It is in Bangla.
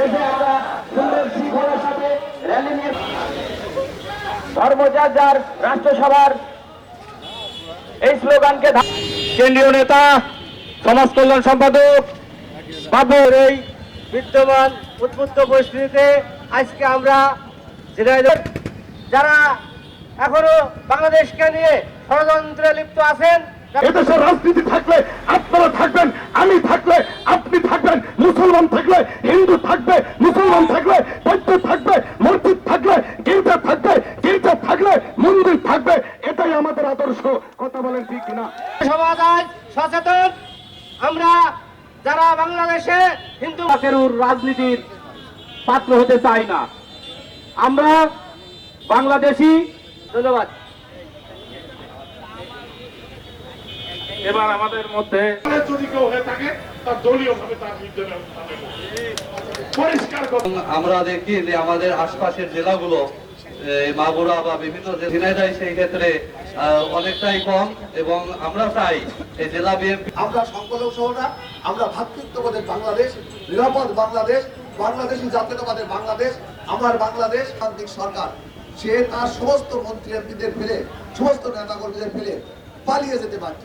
দেশে আমরা সুন্দর শৃঙ্খলার সাথে র্যালি নিয়ে ধর্ম যার যার রাষ্ট্রসভার এই স্লোগানকে কেন্দ্রীয় নেতা সমাজ কল্যাণ সম্পাদক বাবুর এই বিদ্যমান উদ্বুদ্ধ পরিস্থিতিতে আজকে আমরা যারা এখনও বাংলাদেশকে নিয়ে ষড়যন্ত্রে লিপ্ত আছেন এদেশের রাজনীতি থাকলে হিন্দু থাকবে, মুসলমান থাকলে বৌদ্ধ থাকবে, মসজিদ থাকলে গির্জা থাকবে, গির্জা থাকলে মন্দির থাকবে, এটাই আমাদের আদর্শ। কথা বলেন ঠিক কিনা? সমাজ সচেতন। আমরা যারা বাংলাদেশে হিন্দু রাজনীতির পাত্র হতে চাই না, আমরা বাংলাদেশি। ধন্যবাদ। এবার আমাদের মধ্যে যদি কেউ হয়ে থাকে তার দলীয় ভাবে তার বিরুদ্ধে পরিষ্কার আমরা দেখি যে আমাদের আশপাশের জেলাগুলো মাগুরা বা বিভিন্ন সেই ক্ষেত্রে অনেকটাই কম এবং আমরা চাই এই জেলা বিএনপি আমরা সংকলক শহরা আমরা ভাতৃত্ববোধের বাংলাদেশ নিরাপদ বাংলাদেশ বাংলাদেশী জাতীয়তাবাদের বাংলাদেশ আমার বাংলাদেশ শান্তিক সরকার। সে তার সমস্ত মন্ত্রী এমপিদের ফেলে সমস্ত নেতা কর্মীদের ফেলে পালিয়ে যেতে পারছে